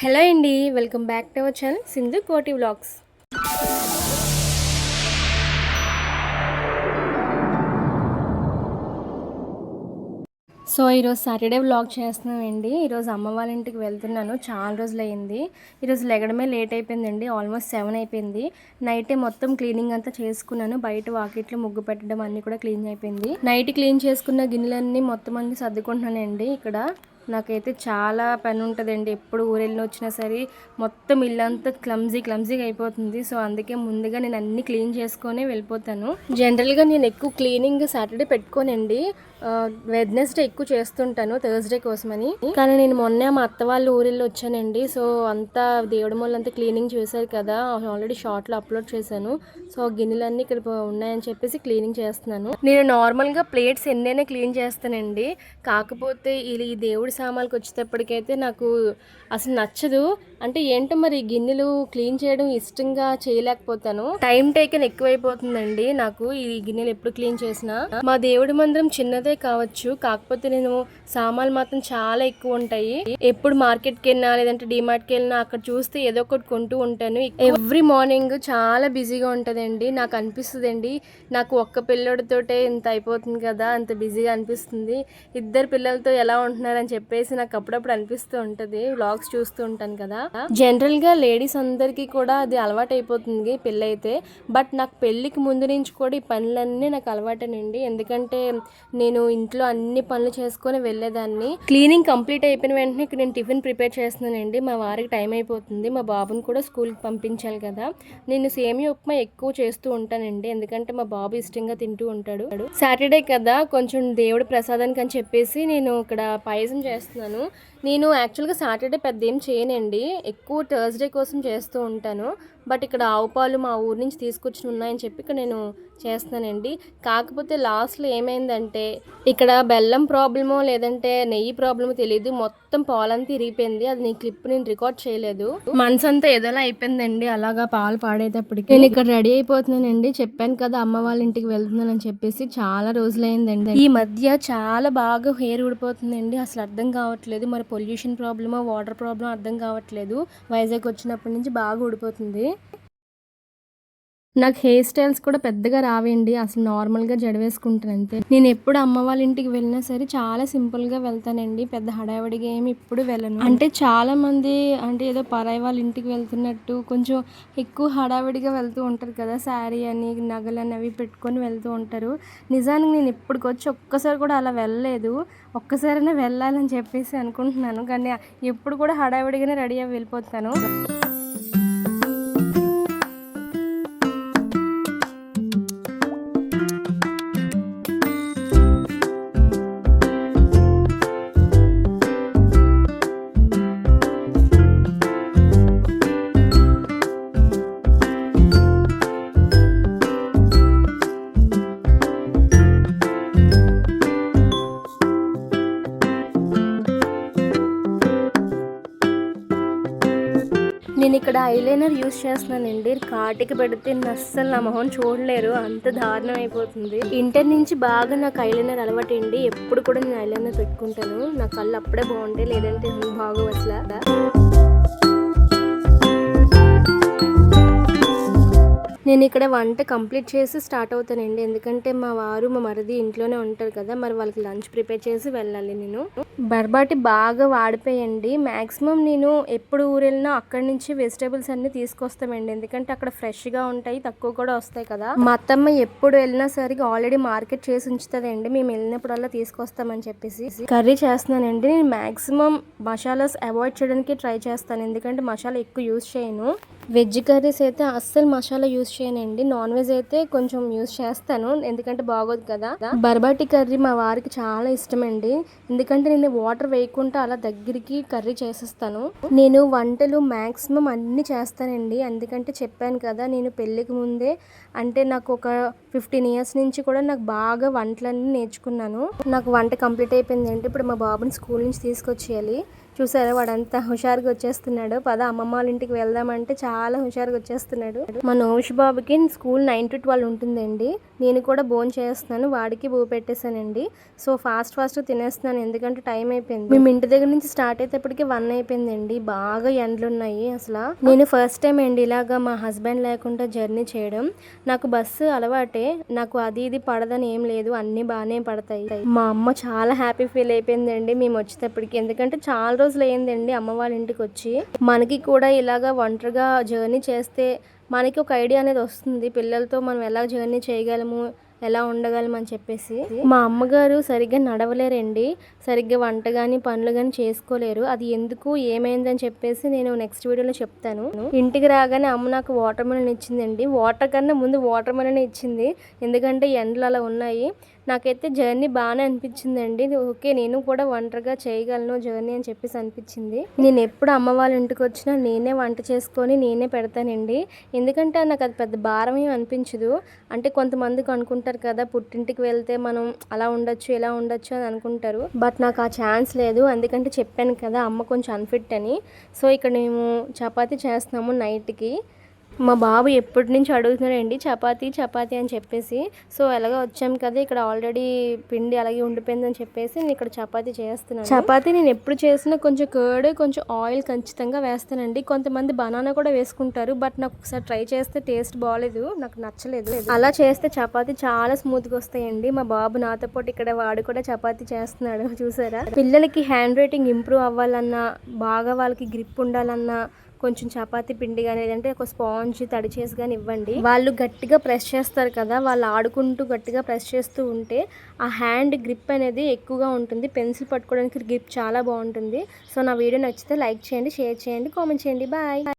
Hello అండి welcome back to our channel Sindhu Koti vlogs. So ఈరోజు Saturday vlog చేస్తున్నామండి. ఈరోజు అమ్మ వాళ్ళ ఇంటికి వెళ్తున్నాను. చాలా రోజులు అయింది ఈరోజు లెగడమే లేట్ అయిపోయిందండి. ఆల్మోస్ట్ సెవెన్ అయిపోయింది. నైటే మొత్తం క్లీనింగ్ అంతా చేసుకున్నాను. బయట వాకిట్లో ముగ్గు పెట్టడం అన్నీ కూడా క్లీన్ అయిపోయింది. నైట్ క్లీన్ చేసుకున్న గిన్నెలన్నీ మొత్తం అన్ని సర్దుకుంటున్నానండి ఇక్కడ. నాకైతే చాలా పని ఉంటుందండి. ఎప్పుడు ఊరెళ్ళి వచ్చినా సరే మొత్తం ఇల్లంతా క్లమ్జీ క్లమ్జీగా అయిపోతుంది. సో అందుకే ముందుగా నేను అన్ని క్లీన్ చేసుకొని వెళ్ళిపోతాను. జనరల్గా నేను ఎక్కువ క్లీనింగ్ సాటర్డే పెట్టుకోనండి. వెడ్నెస్డే ఎక్కువ చేస్తుంటాను థర్స్డే కోసమని. కానీ నేను మొన్న మా అత్త వాళ్ళు ఊరెళ్ళి వచ్చానండి. సో అంతా దేవుడి మొన్న అంతా క్లీనింగ్ చేశారు కదా. ఆల్రెడీ షార్ట్లో అప్లోడ్ చేశాను. సో గిన్నెలన్నీ ఇక్కడ ఉన్నాయని చెప్పేసి క్లీనింగ్ చేస్తున్నాను. నేను నార్మల్గా ప్లేట్స్ ఎన్నైనా క్లీన్ చేస్తానండి. కాకపోతే ఈ దేవుడి సామాన్లకు వచ్చేటప్పటికైతే నాకు అసలు నచ్చదు. అంటే ఏంటో మరి గిన్నెలు క్లీన్ చేయడం ఇష్టంగా చేయలేకపోతాను. Time taken ఎక్కువైపోతుందండి. నాకు ఈ గిన్నెలు ఎప్పుడు క్లీన్ చేసినా. మా దేవుడి మందిరం చిన్నదే కావచ్చు. కాకపోతే నేను సామాన్లు మాత్రం చాలా ఎక్కువ ఉంటాయి ఎప్పుడు మార్కెట్కి వెళ్ళినా లేదంటే డిమార్ట్కి వెళ్ళినా అక్కడ చూస్తే ఏదో ఒకటి కొంటూ ఉంటాను. ఎవ్రీ మార్నింగ్ చాలా బిజీగా ఉంటుందండి. నాకు అనిపిస్తుందండి. నాకు ఒక్క పిల్లడితోటే ఇంత అయిపోతుంది కదా అంత బిజీగా అనిపిస్తుంది. ఇద్దరు పిల్లలతో ఎలా ఉంటున్నారని చెప్పి చెప్పేసి నాకు అప్పుడప్పుడు అనిపిస్తూ ఉంటుంది. వ్లాగ్స్ చూస్తూ ఉంటాను కదా. జనరల్గా లేడీస్ అందరికీ కూడా అది అలవాటు అయిపోతుంది పెళ్ళైతే. బట్ నాకు పెళ్ళికి ముందు నుంచి కూడా ఈ పనులన్నీ నాకు అలవాటేనండి. ఎందుకంటే నేను ఇంట్లో అన్ని పనులు చేసుకొని వెళ్ళేదాన్ని. క్లీనింగ్ కంప్లీట్ అయిపోయిన వెంటనే ఇక్కడ నేను టిఫిన్ ప్రిపేర్ చేస్తున్నానండి. మా వారికి టైం అయిపోతుంది. మా బాబుని కూడా స్కూల్కి పంపించాలి కదా. నేను సేమియా ఉప్మా ఎక్కువ చేస్తూ ఉంటానండి. ఎందుకంటే మా బాబు ఇష్టంగా తింటూ ఉంటాడు. సాటర్డే కదా కొంచెం దేవుడి ప్రసాదానికి అని చెప్పేసి నేను ఇక్కడ పాయసం చేస్తాను చేస్తున్నాను. నేను యాక్చువల్గా సాటర్డే పెద్ద ఏం చేయనండి. ఎక్కువ థర్స్డే కోసం చేస్తూ ఉంటాను. బట్ ఇక్కడ ఆవు పాలు మా ఊరు నుంచి తీసుకొచ్చి ఉన్నాయని చెప్పి ఇక్కడ నేను చేస్తానండి కాకపోతే లాస్ట్లో ఏమైందంటే ఇక్కడ బెల్లం ప్రాబ్లమో లేదంటే నెయ్యి ప్రాబ్లమో తెలియదు మొత్తం పాలంతా ఇరిగిపోయింది. అది నీ క్లిప్ నేను రికార్డ్ చేయలేదు. మనసు అంతా ఏదోలా అయిపోయిందండి. అలాగా పాలు పాడేటప్పటికి. నేను ఇక్కడ రెడీ అయిపోతున్నానండి. చెప్పాను కదా అమ్మ వాళ్ళ ఇంటికి వెళ్తున్నానని చెప్పేసి చాలా రోజులైందండి. ఈ మధ్య చాలా బాగా హెయిర్ ఊడిపోతుందండి. అసలు అర్థం కావట్లేదు. మరి పొల్యూషన్ ప్రాబ్లమో వాటర్ ప్రాబ్లమో అర్థం కావట్లేదు. వైజాగ్ వచ్చినప్పటి నుంచి బాగా ఊడిపోతుంది. నాకు హెయిర్ స్టైల్స్ కూడా పెద్దగా రావండి. అసలు నార్మల్గా జడ వేసుకుంటాను అంతే. నేను ఎప్పుడు అమ్మ వాళ్ళ ఇంటికి వెళ్ళినా సరే చాలా సింపుల్గా వెళ్తానండి. పెద్ద హడావిడిగా ఏమి ఇప్పుడు వెళ్ళను. అంటే చాలామంది అంటే ఏదో పరాయి వాళ్ళ ఇంటికి వెళ్తున్నట్టు కొంచెం ఎక్కువ హడావిడిగా వెళ్తూ ఉంటారు కదా శారీ అని నగలని అవి పెట్టుకొని వెళ్తూ ఉంటారు. నిజానికి నేను ఇప్పటికొచ్చి ఒక్కసారి కూడా అలా వెళ్ళలేదు. ఒక్కసారైనా వెళ్ళాలని చెప్పేసి అనుకుంటున్నాను. కానీ ఎప్పుడు కూడా హడావిడిగానే రెడీ అయ్యి వెళ్ళిపోతాను. నేను ఇక్కడ ఐలైనర్ యూస్ చేస్తున్నానండి. కాటికి పెడితే అస్సలు నా మొహం చూడలేరు. అంత దారుణం అయిపోతుంది. ఇంటర్ నుంచి బాగా నాకు ఐలైనర్ అలవాటండి ఎప్పుడు కూడా నేను ఐలైనర్ పెట్టుకుంటాను. నా కళ్ళు అప్పుడే బాగుంటాయి. లేదంటే బాగోవు అసలు. నేను ఇక్కడ వంట కంప్లీట్ చేసి స్టార్ట్ అవుతానండి. ఎందుకంటే మా వారు మా మరిది ఇంట్లోనే ఉంటారు కదా మరి వాళ్ళకి లంచ్ ప్రిపేర్ చేసి వెళ్ళాలి నేను. బర్బాటి బాగా వాడిపోయండి. మ్యాక్సిమం నేను ఎప్పుడు ఊరెళ్ళినా అక్కడి నుంచి వెజిటేబుల్స్ అన్ని తీసుకొస్తామండి. ఎందుకంటే అక్కడ ఫ్రెష్గా ఉంటాయి తక్కువ కూడా వస్తాయి కదా. మా అత్తమ్మ ఎప్పుడు వెళ్ళినా సరికి ఆల్రెడీ మార్కెట్ చేసి ఉంచుతుందండి. మేము వెళ్ళినప్పుడల్లా తీసుకొస్తామని చెప్పేసి కర్రీ చేస్తున్నానండి. నేను మ్యాక్సిమం మసాలాస్ అవాయిడ్ చేయడానికి ట్రై చేస్తాను. ఎందుకంటే మసాలా ఎక్కువ యూజ్ చేయను. వెజ్ కర్రీస్ అయితే అస్సలు మసాలా యూజ్ చేయనండి. నాన్ వెజ్ అయితే కొంచెం యూజ్ చేస్తాను. ఎందుకంటే బాగోదు కదా. బర్బాటి కర్రీ మా వారికి చాలా ఇష్టం అండి ఎందుకంటే నేను వాటర్ వేయకుండా అలా దగ్గరికి కర్రీ చేసేస్తాను. నేను వంటలు మ్యాక్సిమం అన్ని చేస్తానండి. ఎందుకంటే చెప్పాను కదా నేను పెళ్ళికి ముందే అంటే నాకు ఒక ఫిఫ్టీన్ ఇయర్స్ నుంచి కూడా నాకు బాగా వంటలన్నీ నేర్చుకున్నాను. నాకు వంట కంప్లీట్ అయిపోయింది అంటే ఇప్పుడు మా బాబుని స్కూల్ నుంచి తీసుకొచ్చేయాలి. చూసారా? వాడంతా హుషారుగా వచ్చేస్తున్నాడు. పద అమ్మమ్మ వాళ్ళ ఇంటికి వెళ్దామంటే చాలా హుషారుగా వచ్చేస్తున్నాడు. మా నోష్ బాబుకి స్కూల్ నైన్ టు ట్వెల్వ్ ఉంటుందండి. నేను కూడా బోన్ చేస్తున్నాను వాడికి బూ పెట్టేశానండి. సో ఫాస్ట్ ఫాస్ట్ తినేస్తున్నాను ఎందుకంటే టైం అయిపోయింది. మేము ఇంటి దగ్గర నుంచి స్టార్ట్ అయ్యేటప్పటికి వన్ అయిపోయిందండి. బాగా ఎండలు ఉన్నాయి అసలు. నేను ఫస్ట్ టైం అండి ఇలాగా మా హస్బెండ్ లేకుండా జర్నీ చేయడం. నాకు బస్సు అలవాటే నాకు అది ఇది పడదని ఏం లేదు అన్ని బాగానే పడతాయి. మా అమ్మ చాలా హ్యాపీ ఫీల్ అయిపోయిందండి మేము వచ్చేటప్పటికి. ఎందుకంటే చాలా రోజులు అయిందండి అమ్మ వాళ్ళ ఇంటికి వచ్చి. మనకి కూడా ఇలాగా ఒంటరిగా జర్నీ చేస్తే మనకి ఒక ఐడియా అనేది వస్తుంది. పిల్లలతో మనం ఎలా జర్నీ చేయగలము? ఎలా ఉండగలమని చెప్పేసి. మా అమ్మగారు సరిగ్గా నడవలేరండి. సరిగ్గా వంట కానీ పనులు కానీ చేసుకోలేరు. అది ఎందుకు ఏమైందని చెప్పేసి నేను నెక్స్ట్ వీడియోలో చెప్తాను. ఇంటికి రాగానే అమ్మ నాకు వాటర్ మెలన్ ఇచ్చిందండి. వాటర్ కన్నా ముందు వాటర్ మెలన్ ఇచ్చింది. ఎందుకంటే ఎండలు అలా ఉన్నాయి. నాకైతే జర్నీ బాగానే అనిపించిందండి. ఓకే నేను కూడా ఒంటరిగా చేయగలను జర్నీ అని చెప్పేసి అనిపించింది. నేను ఎప్పుడు అమ్మ వాళ్ళ ఇంటికి వచ్చినా నేనే వంట చేసుకొని నేనే పెడతానండి. ఎందుకంటే నాకు అది పెద్ద భారం ఏమి అనిపించదు. అంటే కొంతమందికి అనుకుంటారు కదా పుట్టింటికి వెళ్తే మనం అలా ఉండొచ్చు ఇలా ఉండొచ్చు అని అనుకుంటారు. బట్ నాకు ఆ ఛాన్స్ లేదు. ఎందుకంటే చెప్పాను కదా అమ్మ కొంచెం అన్ఫిట్ అని. సో ఇక్కడ మేము చపాతీ చేస్తున్నాము నైట్కి మా బాబు ఎప్పటి నుంచి అడుగుతున్నాడండి చపాతీ చపాతీ అని చెప్పేసి. సో ఎలాగో వచ్చాం కదా ఇక్కడ ఆల్రెడీ పిండి అలాగే ఉండిపోయిందని చెప్పేసి నేను ఇక్కడ చపాతీ చేస్తున్నాను. చపాతీ నేను ఎప్పుడు చేసినా కొంచెం కర్డ్ కొంచెం ఆయిల్ ఖచ్చితంగా వేస్తానండి. కొంతమంది బనానా కూడా వేసుకుంటారు బట్ నాకు ఒకసారి ట్రై చేస్తే టేస్ట్ బాగాలేదు నాకు నచ్చలేదు. అలా చేస్తే చపాతీ చాలా స్మూత్గా వస్తాయండి. మా బాబు నాతో పాటు ఇక్కడ వాడు కూడా చపాతీ చేస్తున్నాడు చూసారా? పిల్లలకి హ్యాండ్ రైటింగ్ ఇంప్రూవ్ అవ్వాలన్నా బాగా వాళ్ళకి గ్రిప్ ఉండాలన్నా కొంచెం చపాతి పిండి కానీ లేదంటే ఒక స్పాంజ్ తడి చేసి కానీ ఇవ్వండి. వాళ్ళు గట్టిగా ప్రెస్ చేస్తారు కదా వాళ్ళు ఆడుకుంటూ గట్టిగా ప్రెస్ చేస్తూ ఉంటే ఆ హ్యాండ్ గ్రిప్ అనేది ఎక్కువగా ఉంటుంది. పెన్సిల్ పట్టుకోవడానికి గ్రిప్ చాలా బాగుంటుంది. సో నా వీడియో నచ్చితే లైక్ చేయండి షేర్ చేయండి కామెంట్ చేయండి. బాయ్.